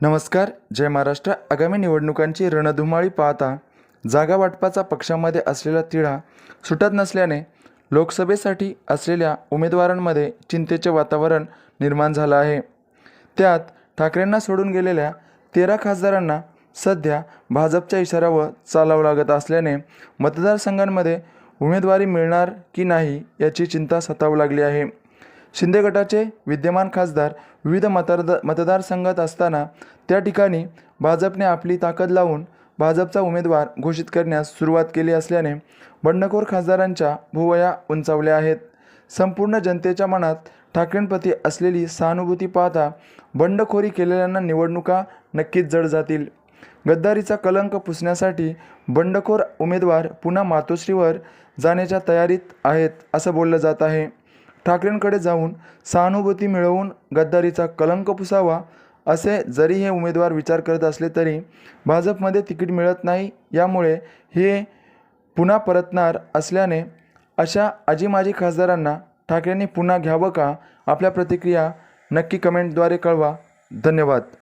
नमस्कार जय महाराष्ट्र. आगामी निवडणुकांची रणधुमाळी पाहता जागा वाटपाचा पक्षामध्ये असलेला तिढा सुटत नसल्याने लोकसभेसाठी असलेल्या उमेदवारांमध्ये चिंतेचे वातावरण निर्माण झालं आहे. त्यात ठाकरेंना सोडून गेलेल्या तेरा खासदारांना सध्या भाजपच्या इशाऱ्यावर चालावं लागत असल्याने मतदारसंघांमध्ये उमेदवारी मिळणार की नाही याची चिंता सतावू लागली आहे. शिंदे गटाचे विद्यमान खासदार विविध मतदार मतदारसंघात असताना त्या ठिकाणी भाजपने आपली ताकद लावून भाजपचा उमेदवार घोषित करण्यास सुरुवात केली असल्याने बंडखोर खासदारांच्या भुवया उंचावल्या आहेत. संपूर्ण जनतेच्या मनात ठाकरेंप्रती असलेली सहानुभूती पाहता बंडखोरी केलेल्यांना निवडणुका नक्कीच जड जातील. गद्दारीचा कलंक पुसण्यासाठी बंडखोर उमेदवार पुन्हा मातोश्रीवर जाण्याच्या तयारीत आहेत असं बोललं जात आहे. ठाकरेंकडे जाऊन सहानुभूती मिळवून गद्दारीचा कलंक पुसावा असे जरी हे उमेदवार विचार करत असले तरी भाजपमध्ये तिकीट मिळत नाही यामुळे हे पुन्हा परतणार असल्याने अशा आजीमाजी खासदारांना ठाकरेंनी पुन्हा घ्यावं का? आपल्या प्रतिक्रिया नक्की कमेंटद्वारे कळवा. धन्यवाद.